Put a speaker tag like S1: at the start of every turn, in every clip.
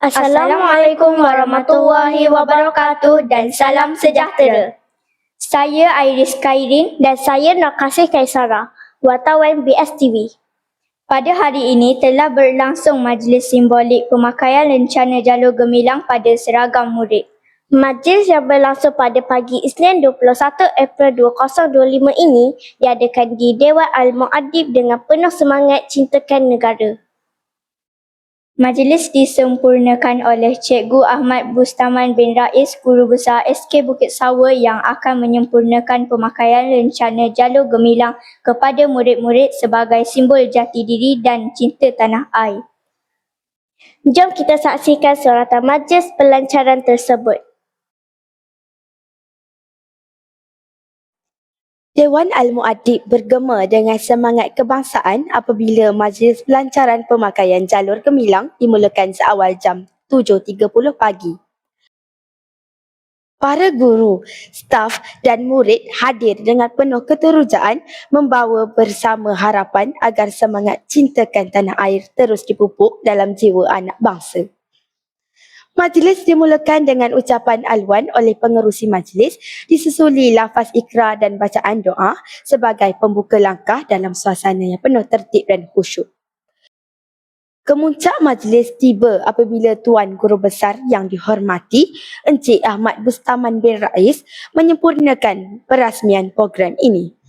S1: Assalamualaikum warahmatullahi wabarakatuh dan salam sejahtera. Saya Iris Kairin dan saya Nakasih Kaisara, wartawan BSTV. Pada hari ini telah berlangsung majlis simbolik pemakaian rencana jalur gemilang pada seragam murid. Majlis yang berlangsung pada pagi Isnin 21 April 2025 ini diadakan di Dewan Al-Muaddib dengan penuh semangat cintakan negara. Majlis disempurnakan oleh Cikgu Ahmad Bustaman bin Rais, Guru Besar SK Bukit Sawa yang akan menyempurnakan pemakaian rencana jalur gemilang kepada murid-murid sebagai simbol jati diri dan cinta tanah air. Jom kita saksikan suratan majlis pelancaran tersebut.
S2: Dewan Al-Muaddib bergema dengan semangat kebangsaan apabila majlis pelancaran pemakaian jalur gemilang dimulakan seawal jam 7.30 pagi. Para guru, staf dan murid hadir dengan penuh keterujaan membawa bersama harapan agar semangat cintakan tanah air terus dipupuk dalam jiwa anak bangsa. Majlis dimulakan dengan ucapan alwan oleh pengerusi majlis disusuli lafaz ikrar dan bacaan doa sebagai pembuka langkah dalam suasana yang penuh tertib dan khusyuk. Kemuncak majlis tiba apabila Tuan Guru Besar yang dihormati Encik Ahmad Bustaman bin Rais menyempurnakan perasmian program ini.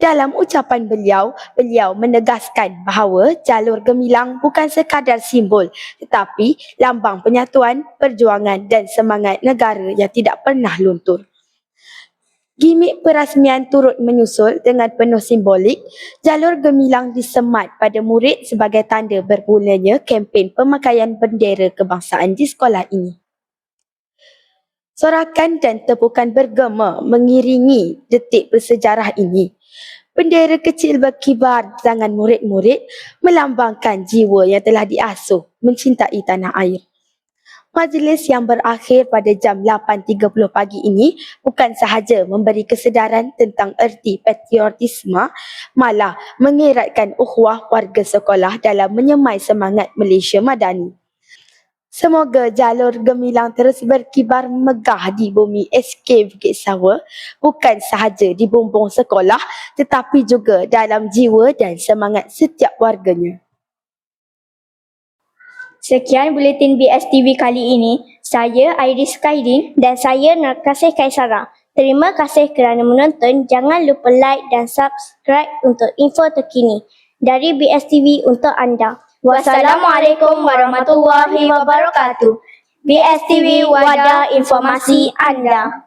S2: Dalam ucapan beliau, beliau menegaskan bahawa jalur gemilang bukan sekadar simbol tetapi lambang penyatuan, perjuangan dan semangat negara yang tidak pernah luntur. Gimik perasmian turut menyusul dengan penuh simbolik, jalur gemilang disemat pada murid sebagai tanda bermulanya kempen pemakaian bendera kebangsaan di sekolah ini. Sorakan dan tepukan bergema mengiringi detik bersejarah ini. Bendera kecil berkibar di tangan murid-murid melambangkan jiwa yang telah diasuh mencintai tanah air. Majlis yang berakhir pada jam 8.30 pagi ini bukan sahaja memberi kesedaran tentang erti patriotisme, malah mengeratkan ukhuwah warga sekolah dalam menyemai semangat Malaysia Madani. Semoga jalur gemilang terus berkibar megah di bumi SK Bukit Sawa bukan sahaja di bumbung sekolah tetapi juga dalam jiwa dan semangat setiap warganya.
S1: Sekian buletin BSTV kali ini. Saya Iris Kaidin dan saya Nakasih Kaisara. Terima kasih kerana menonton. Jangan lupa like dan subscribe untuk info terkini dari BSTV untuk anda. Wassalamualaikum warahmatullahi wabarakatuh. BSTV Wadah Informasi Anda.